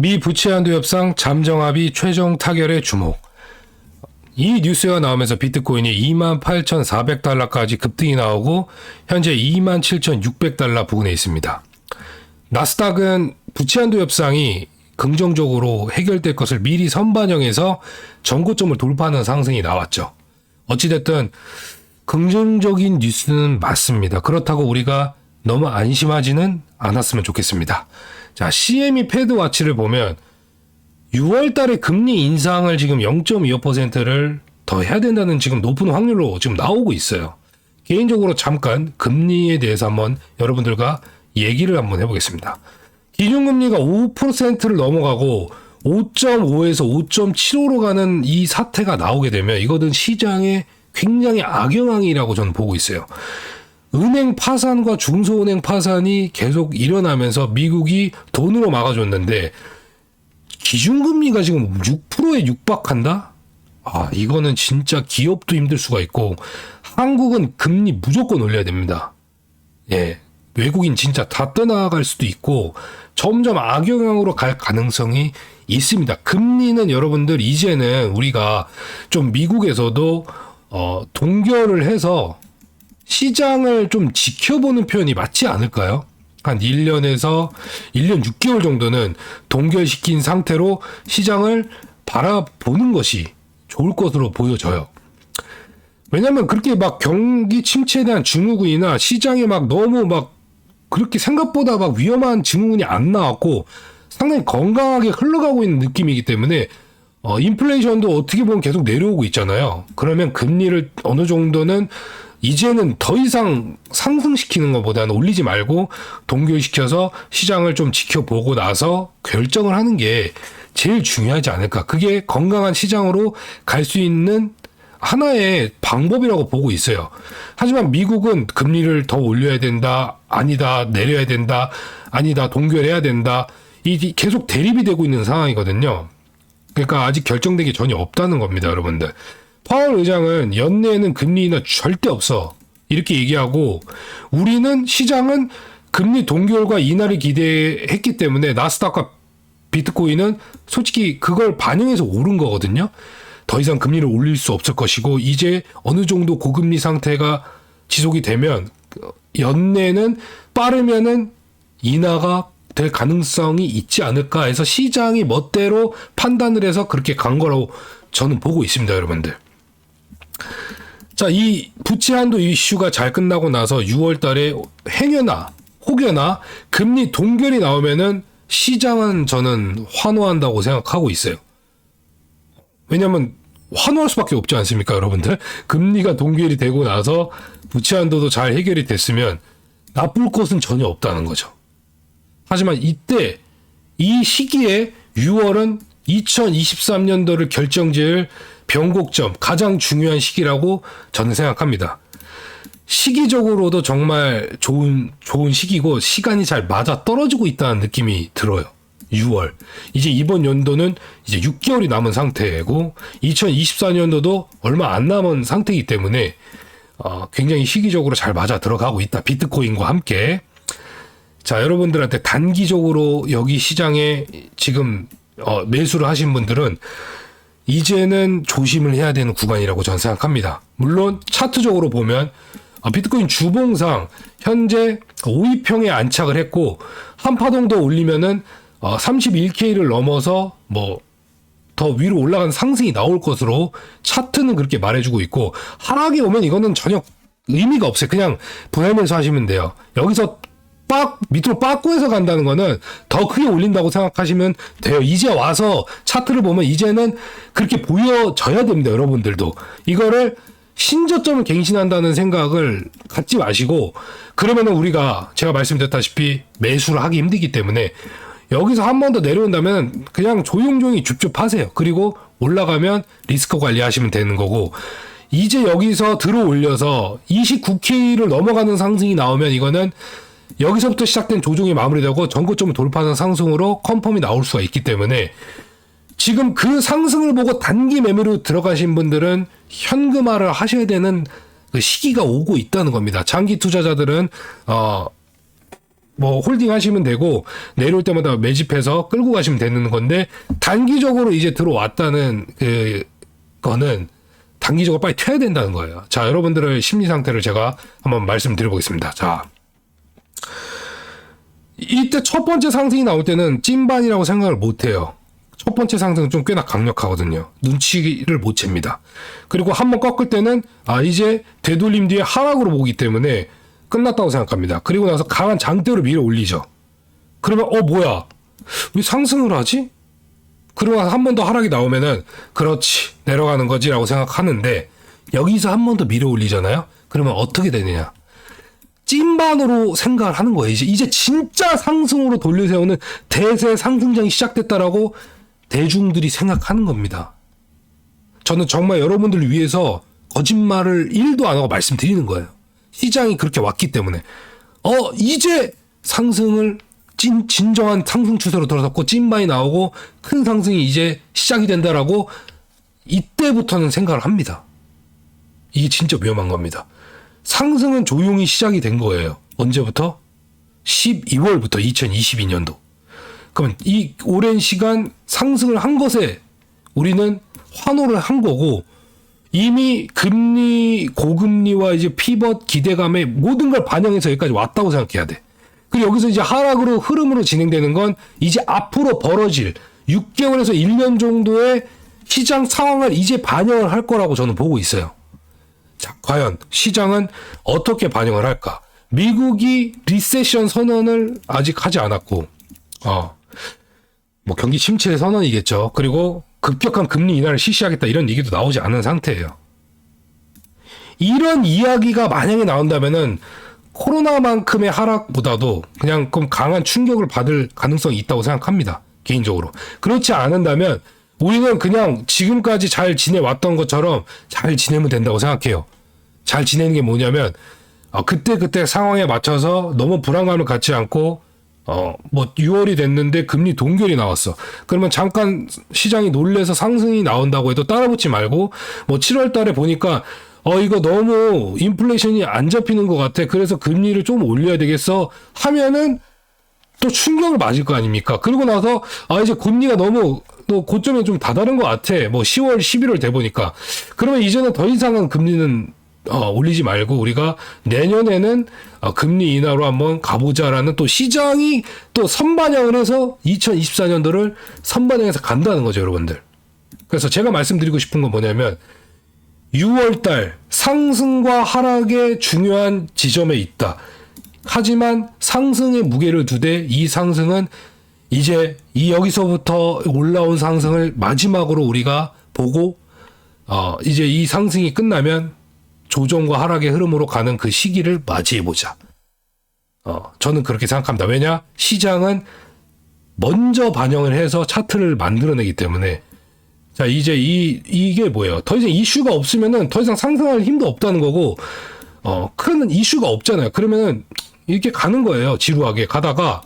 미 부채 한도 협상 잠정합의 최종 타결에 주목. 이 뉴스가 나오면서 비트코인이 28,400달러까지 급등이 나오고 현재 27,600달러 부근에 있습니다. 나스닥은 부채 한도 협상이 긍정적으로 해결될 것을 미리 선반영해서 전고점을 돌파하는 상승이 나왔죠. 어찌됐든 긍정적인 뉴스는 맞습니다. 그렇다고 우리가 너무 안심하지는 않았으면 좋겠습니다. 자, CME 패드 와치를 보면 6월 달에 금리 인상을 지금 0.25%를 더 해야 된다는 지금 높은 확률로 지금 나오고 있어요. 개인적으로 잠깐 금리에 대해서 한번 여러분들과 얘기를 한번 해보겠습니다. 기준금리가 5%를 넘어가고 5.5에서 5.75로 가는 이 사태가 나오게 되면 이거는 시장에 굉장히 악영향이라고 저는 보고 있어요. 은행 파산과 중소은행 파산이 계속 일어나면서 미국이 돈으로 막아줬는데 기준금리가 지금 6%에 육박한다? 아, 이거는 진짜 기업도 힘들 수가 있고 한국은 금리 무조건 올려야 됩니다. 예. 외국인 진짜 다 떠나갈 수도 있고 점점 악영향으로 갈 가능성이 있습니다. 금리는 여러분들 이제는 우리가 좀 미국에서도 어, 동결을 해서 시장을 좀 지켜보는 표현이 맞지 않을까요? 한 1년에서 1년 6개월 정도는 동결시킨 상태로 시장을 바라보는 것이 좋을 것으로 보여져요. 왜냐면 그렇게 막 경기 침체에 대한 증후군이나 시장에 막 너무 막 그렇게 생각보다 막 위험한 증후군이 안 나왔고 상당히 건강하게 흘러가고 있는 느낌이기 때문에 어, 인플레이션도 어떻게 보면 계속 내려오고 있잖아요. 그러면 금리를 어느 정도는 이제는 더 이상 상승시키는 것보다는 올리지 말고 동결시켜서 시장을 좀 지켜보고 나서 결정을 하는 게 제일 중요하지 않을까. 그게 건강한 시장으로 갈 수 있는 하나의 방법이라고 보고 있어요. 하지만 미국은 금리를 더 올려야 된다, 아니다, 내려야 된다, 아니다, 동결해야 된다. 이 계속 대립이 되고 있는 상황이거든요. 그러니까 아직 결정되기 전혀 없다는 겁니다, 여러분들. 파월 의장은 연내에는 금리 인하 절대 없어. 이렇게 얘기하고 우리는 시장은 금리 동결과 인하를 기대했기 때문에 나스닥과 비트코인은 솔직히 그걸 반영해서 오른 거거든요. 더 이상 금리를 올릴 수 없을 것이고 이제 어느 정도 고금리 상태가 지속이 되면 연내는 빠르면은 인하가 될 가능성이 있지 않을까 해서 시장이 멋대로 판단을 해서 그렇게 간 거라고 저는 보고 있습니다, 여러분들. 자, 이 부채 한도 이슈가 잘 끝나고 나서 6월 달에 행여나 혹여나 금리 동결이 나오면은 시장은 저는 환호한다고 생각하고 있어요. 왜냐면 환호할 수밖에 없지 않습니까, 여러분들? 금리가 동결이 되고 나서 부채 한도도 잘 해결이 됐으면 나쁠 것은 전혀 없다는 거죠. 하지만 이때 이 시기에 6월은 2023년도를 결정지을 변곡점 가장 중요한 시기라고 저는 생각합니다. 시기적으로도 정말 좋은 좋은 시기고 시간이 잘 맞아 떨어지고 있다는 느낌이 들어요. 6월. 이제 이번 연도는 이제 6개월이 남은 상태고 2024년도도 얼마 안 남은 상태이기 때문에 어, 굉장히 시기적으로 잘 맞아 들어가고 있다. 비트코인과 함께. 자, 여러분들한테 단기적으로 여기 시장에 지금 어, 매수를 하신 분들은 이제는 조심을 해야 되는 구간이라고 저는 생각합니다. 물론 차트적으로 보면 어, 비트코인 주봉상 현재 5위평에 안착을 했고 한 파동 더 올리면은 어, 31K를 넘어서 뭐 더 위로 올라간 상승이 나올 것으로 차트는 그렇게 말해주고 있고 하락이 오면 이거는 전혀 의미가 없어요. 그냥 분할매수 하시면 돼요. 여기서 빡 밑으로 빠꾸해서 간다는 거는 더 크게 올린다고 생각하시면 돼요. 이제 와서 차트를 보면 이제는 그렇게 보여져야 됩니다. 여러분들도 이거를 신저점을 갱신한다는 생각을 갖지 마시고 그러면은 우리가 제가 말씀드렸다시피 매수를 하기 힘들기 때문에 여기서 한 번 더 내려온다면 그냥 조용조용히 줍줍 하세요. 그리고 올라가면 리스크 관리하시면 되는 거고 이제 여기서 들어 올려서 29K를 넘어가는 상승이 나오면 이거는 여기서부터 시작된 조정이 마무리되고 전고점을 돌파하는 상승으로 컨펌이 나올 수가 있기 때문에 지금 그 상승을 보고 단기 매매로 들어가신 분들은 현금화를 하셔야 되는 그 시기가 오고 있다는 겁니다. 장기 투자자들은 어 뭐 홀딩 하시면 되고 내려올 때마다 매집해서 끌고 가시면 되는 건데 단기적으로 이제 들어왔다는 그 거는 단기적으로 빨리 튀어야 된다는 거예요. 자, 여러분들의 심리 상태를 제가 한번 말씀드려 보겠습니다. 자, 이때 첫 번째 상승이 나올 때는 찐반이라고 생각을 못 해요. 첫 번째 상승은 좀 꽤나 강력하거든요. 눈치를 못 챕니다. 그리고 한번 꺾을 때는 아 이제 되돌림 뒤에 하락으로 보기 때문에 끝났다고 생각합니다. 그리고 나서 강한 장대로 밀어 올리죠. 그러면 어 뭐야? 왜 상승을 하지? 그러고 한번 더 하락이 나오면은 그렇지 내려가는 거지라고 생각하는데 여기서 한 번 더 밀어 올리잖아요. 그러면 어떻게 되느냐? 찐반으로 생각을 하는 거예요. 이제 이제 진짜 상승으로 돌려세우는 대세 상승장이 시작됐다라고 대중들이 생각하는 겁니다. 저는 정말 여러분들을 위해서 거짓말을 1도 안 하고 말씀드리는 거예요. 시장이 그렇게 왔기 때문에 어 이제 상승을 진, 진정한 상승 추세로 돌아섰고 찐반이 나오고 큰 상승이 이제 시작이 된다라고 이때부터는 생각을 합니다. 이게 진짜 위험한 겁니다. 상승은 조용히 시작이 된 거예요. 언제부터? 12월부터 2022년도. 그러면 이 오랜 시간 상승을 한 것에 우리는 환호를 한 거고 이미 금리 고금리와 이제 피벗 기대감에 모든 걸 반영해서 여기까지 왔다고 생각해야 돼. 그리고 여기서 이제 하락으로 흐름으로 진행되는 건 이제 앞으로 벌어질 6개월에서 1년 정도의 시장 상황을 이제 반영을 할 거라고 저는 보고 있어요. 자, 과연 시장은 어떻게 반영을 할까? 미국이 리세션 선언을 아직 하지 않았고, 어, 뭐 경기 침체 선언이겠죠. 그리고 급격한 금리 인하를 실시하겠다 이런 얘기도 나오지 않은 상태예요. 이런 이야기가 만약에 나온다면은 코로나만큼의 하락보다도 그냥 좀 강한 충격을 받을 가능성이 있다고 생각합니다. 개인적으로. 그렇지 않은다면 우리는 그냥 지금까지 잘 지내왔던 것처럼 잘 지내면 된다고 생각해요. 잘 지내는 게 뭐냐면 어, 그때 그때 상황에 맞춰서 너무 불안감을 갖지 않고 어 뭐 6월이 됐는데 금리 동결이 나왔어. 그러면 잠깐 시장이 놀래서 상승이 나온다고 해도 따라붙지 말고 뭐 7월 달에 보니까 어 이거 너무 인플레이션이 안 잡히는 것 같아. 그래서 금리를 좀 올려야 되겠어 하면은 또 충격을 맞을 거 아닙니까? 그리고 나서 아 이제 금리가 너무 또 고점에 좀 다다른 것 같아. 뭐 10월, 11월 돼 보니까 그러면 이제는 더 이상은 금리는 어, 올리지 말고 우리가 내년에는 어, 금리 인하로 한번 가보자라는 또 시장이 또 선반영을 해서 2024년도를 선반영해서 간다는 거죠, 여러분들. 그래서 제가 말씀드리고 싶은 건 뭐냐면 6월달 상승과 하락의 중요한 지점에 있다. 하지만 상승의 무게를 두되 이 상승은 이제 이 여기서부터 올라온 상승을 마지막으로 우리가 보고 어 이제 이 상승이 끝나면 조정과 하락의 흐름으로 가는 그 시기를 맞이해 보자. 어 저는 그렇게 생각합니다. 왜냐 시장은 먼저 반영을 해서 차트를 만들어내기 때문에 자 이제 이 이게 뭐예요? 더 이상 이슈가 없으면은 더 이상 상승할 힘도 없다는 거고 어 큰 이슈가 없잖아요. 그러면은 이렇게 가는 거예요. 지루하게 가다가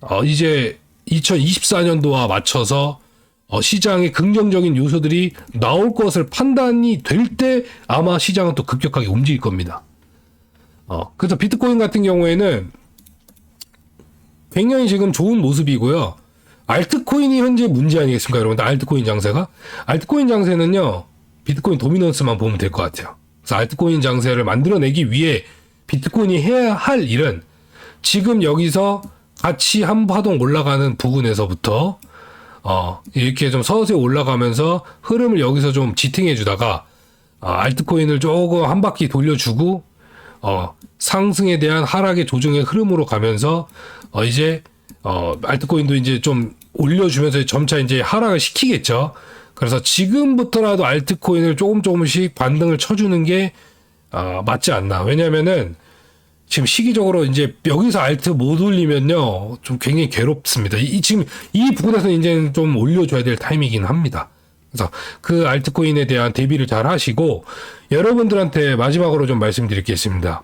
어 이제 2024년도와 맞춰서 어, 시장의 긍정적인 요소들이 나올 것을 판단이 될 때 아마 시장은 또 급격하게 움직일 겁니다. 어, 그래서 비트코인 같은 경우에는 굉장히 지금 좋은 모습이고요. 알트코인이 현재 문제 아니겠습니까, 여러분들? 알트코인 장세가? 알트코인 장세는요, 비트코인 도미넌스만 보면 될 것 같아요. 그래서 알트코인 장세를 만들어내기 위해 비트코인이 해야 할 일은 지금 여기서 같이 한 파동 올라가는 부분에서부터 어, 이렇게 좀 서서히 올라가면서 흐름을 여기서 좀 지탱해 주다가 어, 알트코인을 조금 한 바퀴 돌려주고 어, 상승에 대한 하락의 조정의 흐름으로 가면서 어, 이제 어, 알트코인도 이제 좀 올려주면서 점차 이제 하락을 시키겠죠. 그래서 지금부터라도 알트코인을 조금 조금씩 반등을 쳐주는 게 어, 맞지 않나. 왜냐면은 지금 시기적으로 이제 여기서 알트 못 올리면요 좀 굉장히 괴롭습니다. 이 지금 이 부분에서 이제는 좀 올려줘야 될 타이밍이긴 합니다. 그래서 그 알트코인에 대한 대비를 잘 하시고 여러분들한테 마지막으로 좀 말씀드리겠습니다.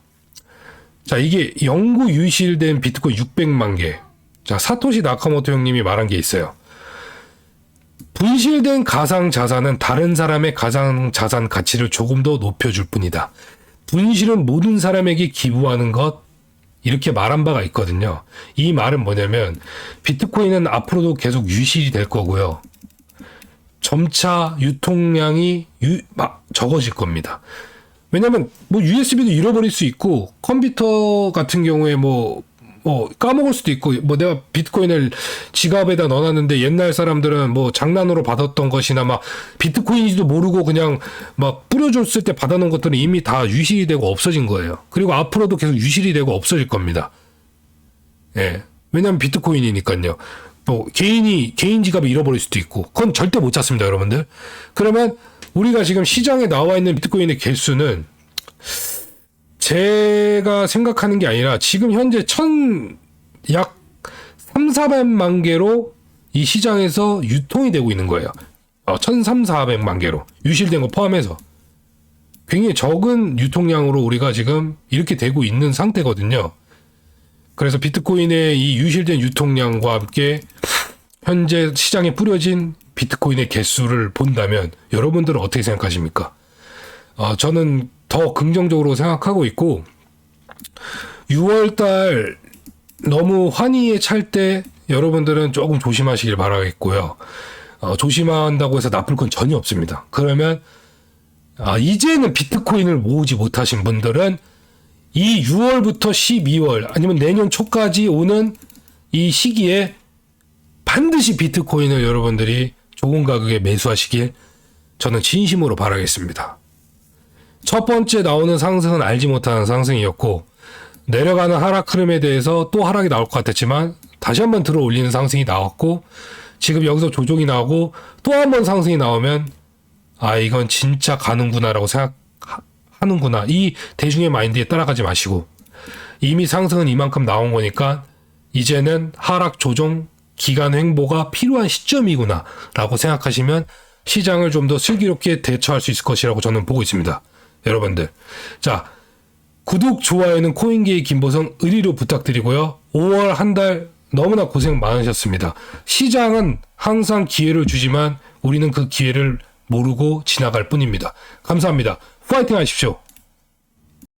자 이게 영구 유실된 비트코인 600만 개. 자 사토시 나카모토 형님이 말한 게 있어요. 분실된 가상 자산은 다른 사람의 가상 자산 가치를 조금 더 높여줄 뿐이다. 분실은 모든 사람에게 기부하는 이렇게 말한 바가 있거든요. 이 말은 뭐냐면 비트코인은 앞으로도 계속 유실이 될 거고요. 점차 유통량이 유, 막 적어질 겁니다. 왜냐면 뭐 USB도 잃어버릴 수 있고 컴퓨터 같은 경우에 뭐, 뭐 까먹을 수도 있고 뭐 내가 비트코인을 지갑에다 넣어놨는데 옛날 사람들은 뭐 장난으로 받았던 것이나 막 비트코인인지도 모르고 그냥 막 뿌려줬을 때 받아놓은 것들은 이미 다 유실이 되고 없어진 거예요. 그리고 앞으로도 계속 유실이 되고 없어질 겁니다. 예. 왜냐면 비트코인이니까요. 뭐 개인이 개인 지갑을 잃어버릴 수도 있고 그건 절대 못 찾습니다, 여러분들. 그러면 우리가 지금 시장에 나와 있는 비트코인의 개수는 제가 생각하는 게 아니라 지금 현재 천 약 3, 400만 개로 이 시장에서 유통이 되고 있는 거예요. 어, 1,300, 400만 개로 유실된 거 포함해서 굉장히 적은 유통량으로 우리가 지금 이렇게 되고 있는 상태거든요. 그래서 비트코인의 이 유실된 유통량과 함께 현재 시장에 뿌려진 비트코인의 개수를 본다면 여러분들은 어떻게 생각하십니까? 어, 저는 더 긍정적으로 생각하고 있고 6월 달 너무 환희에 찰 때 여러분들은 조금 조심하시길 바라겠고요. 어, 조심한다고 해서 나쁠 건 전혀 없습니다. 그러면 아, 이제는 비트코인을 모으지 못하신 분들은 이 6월부터 12월 아니면 내년 초까지 오는 이 시기에 반드시 비트코인을 여러분들이 좋은 가격에 매수하시길 저는 진심으로 바라겠습니다. 첫 번째 나오는 상승은 알지 못하는 상승이었고 내려가는 하락 흐름에 대해서 또 하락이 나올 것 같았지만 다시 한번 들어 올리는 상승이 나왔고 지금 여기서 조정이 나오고 또 한 번 상승이 나오면 아 이건 진짜 가는구나라고 생각하는구나 이 대중의 마인드에 따라가지 마시고 이미 상승은 이만큼 나온 거니까 이제는 하락 조정 기간 횡보가 필요한 시점이구나라고 생각하시면 시장을 좀 더 슬기롭게 대처할 수 있을 것이라고 저는 보고 있습니다. 여러분들. 자, 구독, 좋아요는 코인계의 김보성 의리로 부탁드리고요. 5월 한 달 너무나 고생 많으셨습니다. 시장은 항상 기회를 주지만 우리는 그 기회를 모르고 지나갈 뿐입니다. 감사합니다. 파이팅 하십시오.